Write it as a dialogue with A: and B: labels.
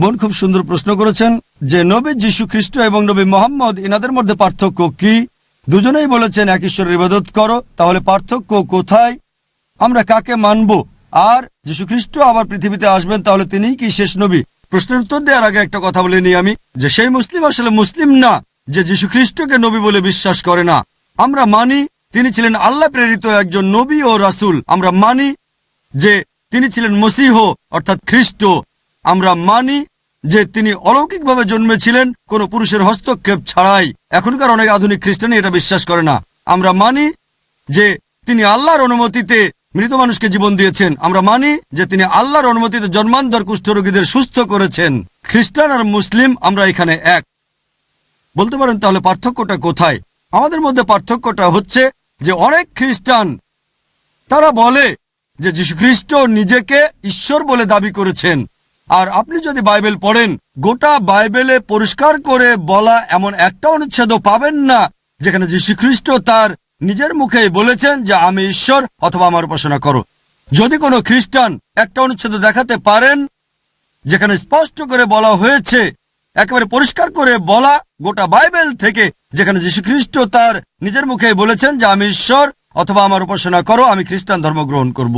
A: বোন খুব সুন্দর প্রশ্ন করেছেন যে নবী যীশু খ্রিস্ট এবং নবী মোহাম্মদ ইনাদের মধ্যে পার্থক্য কি? দুজনেই বলেছেন এক ঈশ্বরের ইবাদত করো, তাহলে পার্থক্য কোথায়? আমরা কাকে মানব? আর যীশু খ্রিস্ট আবার পৃথিবীতে আসবেন, তাহলে তিনিই কি শেষ নবী? প্রশ্নের উত্তর দেওয়ার আগে একটা কথা বলে নিই আমি, যে সেই মুসলিম আসলে মুসলিম না, যে যীশু খ্রিস্টকে নবী বলে বিশ্বাস করে না। আমরা মানি তিনি ছিলেন আল্লাহ প্রেরিত একজন নবী ও রাসূল। আমরা মানি যে তিনি ছিলেন মসিহ, অর্থাৎ খ্রিস্ট। আমরা মানি যে তিনি অলৌকিকভাবে জন্মেছিলেন, কোনো পুরুষের হস্তক্ষেপ ছাড়াই। এখনকার অনেক আধুনিক খ্রিস্টানই এটা বিশ্বাস করে না। আমরা মানি যে তিনি আল্লাহর অনুমতিতে মৃত মানুষকে জীবন দিয়েছেন। আমরা মানি যে তিনি আল্লাহর অনুমতিতে জন্মান্তর কুষ্ঠরোগীদের সুস্থ করেছেন। খ্রিস্টান আর মুসলিম আমরা এখানে এক। বলতে পারেন তাহলে পার্থক্যটা কোথায়? আমাদের মধ্যে পার্থক্যটা হচ্ছে যে অনেক খ্রিস্টান তারা বলে যে যীশুখ্রিস্ট নিজেকে ঈশ্বর বলে দাবি করেছেন। আর আপনি যদি বাইবেল পড়েন, গোটা বাইবেলে পরিষ্কার করে বলা এমন একটা অনুচ্ছেদও পাবেন না, যেখানে যীশুখ্রিস্ট তার নিজের মুখেই বলেছেন যে আমি ঈশ্বর অথবা আমার উপাসনা করো। যদি কোনো খ্রিস্টান একটা অনুচ্ছেদ দেখাতে পারেন, যেখানে স্পষ্ট করে বলা হয়েছে, একেবারে পরিষ্কার করে বলা গোটা বাইবেল থেকে, যেখানে যীশুখ্রিস্ট তার নিজের মুখে বলেছেন যে আমি ঈশ্বর অথবা আমার উপাসনা করো, আমি খ্রিস্টান ধর্ম গ্রহণ করব।